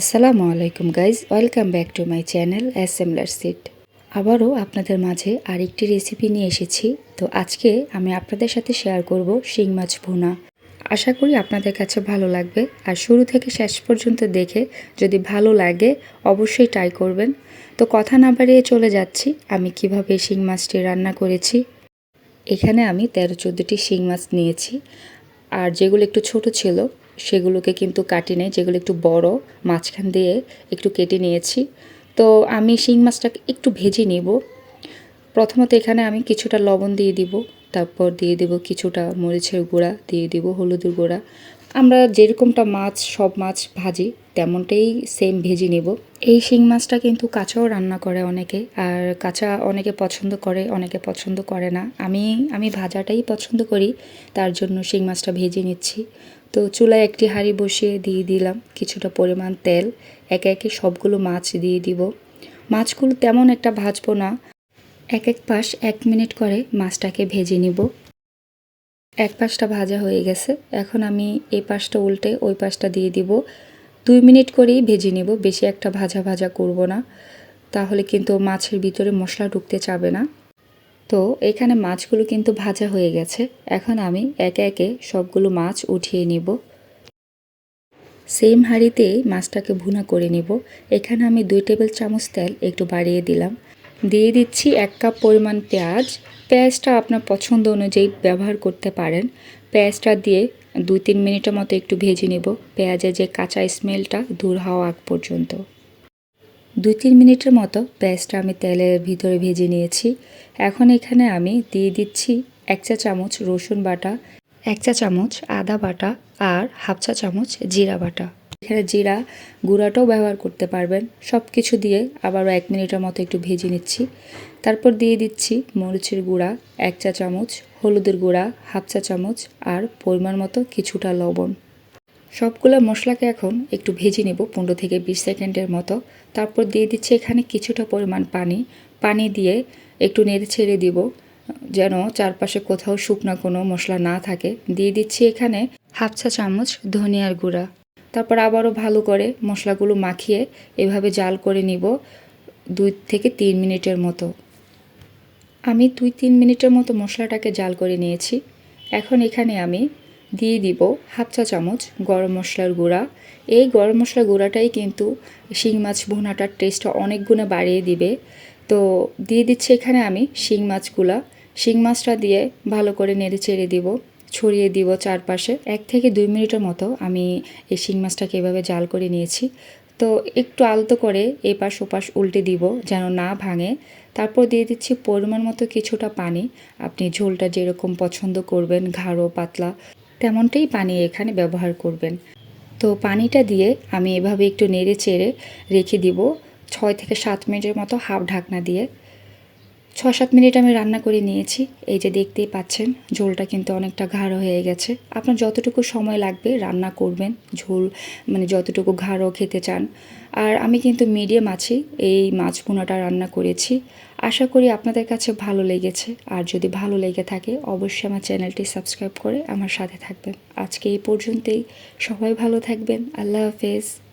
আসসালামু আলাইকুম guys welcome back to my channel assembler সিট আবারও আপনাদের মাঝে আরেকটি রেসিপি নিয়ে এসেছি। তো আজকে আমি আপনাদের সাথে শেয়ার করব শিং মাছ ভুনা। আশা করি আপনাদের কাছে ভালো লাগবে। আর শুরু থেকে শেষ পর্যন্ত দেখে যদি ভালো লাগে, অবশ্যই ট্রাই করবেন। তো কথা না বাড়িয়ে চলে যাচ্ছি। আমি কীভাবে শিং মাছটি রান্না করেছি। এখানে আমি তেরো চোদ্দোটি শিং মাছ নিয়েছি। আর যেগুলো একটু ছোট ছিল সেগুলোকে কিন্তু কাটি নেই, যেগুলো একটু বড়, মাঝখান দিয়ে একটু কেটে নিয়েছি। তো আমি শিং মাছটাকে একটু ভেজে নিব। প্রথমত এখানে আমি কিছুটা লবণ দিয়ে দিব, তারপর দিয়ে দেব কিছুটা মরিচের গুঁড়া, দিয়ে দিব হলুদের গুঁড়া। আমরা যেরকমটা মাছ, সব মাছ ভাজি, তেমনটাই সেম ভেজে নেব। এই শিং মাছটা কিন্তু কাঁচাও রান্না করে অনেকে, আর কাঁচা অনেকে পছন্দ করে, অনেকে পছন্দ করে না। আমি আমি ভাজাটাই পছন্দ করি, তার জন্য শিং মাছটা ভেজে নিচ্ছি। তো চুলায় একটি হাঁড়ি বসিয়ে দিয়ে দিলাম কিছুটা পরিমাণ তেল। একে একে সবগুলো মাছ দিয়ে দিব। মাছগুলো তেমন একটা ভাজবো না। এক এক পাশ এক মিনিট করে মাছটাকে ভেজে নিব। এক পাশটা ভাজা হয়ে গেছে। এখন আমি এই পাশটা উল্টে ওই পাশটা দিয়ে দিব। দুই মিনিট করেই ভেজে নেব, বেশি একটা ভাজা ভাজা করব না। তাহলে কিন্তু মাছের ভিতরে মশলা ঢুকতে চাবে না। তো এখানে মাছগুলো কিন্তু ভাজা হয়ে গেছে। এখন আমি একে একে সবগুলো মাছ উঠিয়ে নিব। সেম হাঁড়িতে মাছটাকে ভুনা করে নিব। এখানে আমি দুই টেবিল চামচ তেল একটু বাড়িয়ে দিলাম। দিয়ে দিচ্ছি এক কাপ পরিমাণ পেঁয়াজ। পেঁয়াজটা আপনার পছন্দ অনুযায়ী ব্যবহার করতে পারেন। পেঁয়াজটা দিয়ে দুই তিন মিনিটের মতো একটু ভেজে নেব। পেঁয়াজের যে কাঁচা স্মেলটা দূর হওয়া আগ পর্যন্ত। দুই তিন মিনিটের মতো পেঁয়াজটা আমি তেলের ভিতরে ভেজে নিয়েছি। এখন এখানে আমি দিয়ে দিচ্ছি এক চা চামচ রসুন বাটা, এক চা চামচ আদা বাটা আর হাফ চা চামচ জিরা বাটা। এখানে জিরা, গুঁড়াটাও ব্যবহার করতে পারবেন। সব কিছু দিয়ে আবারও এক মিনিটের মতো একটু ভেজে নিচ্ছি। তারপর দিয়ে দিচ্ছি মরিচের গুঁড়া, এক চা চামচ, হলুদের গুঁড়া, হাফ চা চামচ আর পরিমাণ মতো কিছুটা লবণ। সবগুলো মশলাকে এখন একটু ভেজে নেব পনেরো থেকে বিশ সেকেন্ডের মতো। তারপর দিয়ে দিচ্ছি এখানে কিছুটা পরিমাণ পানি। পানি দিয়ে একটু নেড়ে ছেড়ে দিব, যেন চারপাশে কোথাও শুকনা কোনো মশলা না থাকে। দিয়ে দিচ্ছি এখানে হাফ চা চামচ ধনিয়ার গুঁড়া। তারপর আবারও ভালো করে মশলাগুলো মাখিয়ে এভাবে জাল করে নিব দুই থেকে তিন মিনিটের মতো। আমি দুই তিন মিনিটের মতো মশলাটাকে জাল করে নিয়েছি। এখন এখানে আমি দিয়ে দিব হাফ চা চামচ গরম মশলার গুঁড়া। এই গরম মশলার গুঁড়াটাই কিন্তু শিং মাছ ভুনাটার টেস্টটা অনেক গুণে বাড়িয়ে দিবে। তো দিয়ে দিচ্ছি এখানে আমি শিং মাছগুলা। শিং মাছটা দিয়ে ভালো করে নেড়ে চেড়ে দিব। ছড়িয়ে দিব চারপাশে। এক থেকে দুই মিনিটের মতো আমি এই শিং মাছটাকে এভাবে জাল করে নিয়েছি। তো একটু আলতো করে এপাশ ওপাশ উল্টে দিব যেন না ভাঙে। তারপর দিয়ে দিচ্ছি পরিমাণ মতো কিছুটা পানি। আপনি ঝোলটা যেরকম পছন্দ করবেন, ঘাড়ো, পাতলা, তেমনটাই পানি এখানে ব্যবহার করবেন। তো পানিটা দিয়ে আমি এভাবে একটু নেড়ে চেড়ে রেখে দিব। ছয় থেকে সাত মিনিটের মতো হাফ ঢাকনা দিয়ে। ছ সাত মিনিট আমি রান্না করে নিয়েছি। এই যে দেখতেই পাচ্ছেন, ঝোলটা কিন্তু অনেকটা ঘাড়ো হয়ে গেছে। আপনার যতটুকু সময় লাগবে, রান্না করবেন। ঝোল মানে যতটুকু ঘাড়ো খেতে চান। আর আমি কিন্তু মিডিয়াম আছি, এই মাছ পোনাটা রান্না করেছি। আশা করি আপনাদের কাছে ভালো লেগেছে। আর যদি ভালো লেগে থাকে, অবশ্যই আমার চ্যানেলটি সাবস্ক্রাইব করে আমার সাথে থাকবেন। আজকে এই পর্যন্তই। সবাই ভালো থাকবেন। আল্লাহ হাফেজ।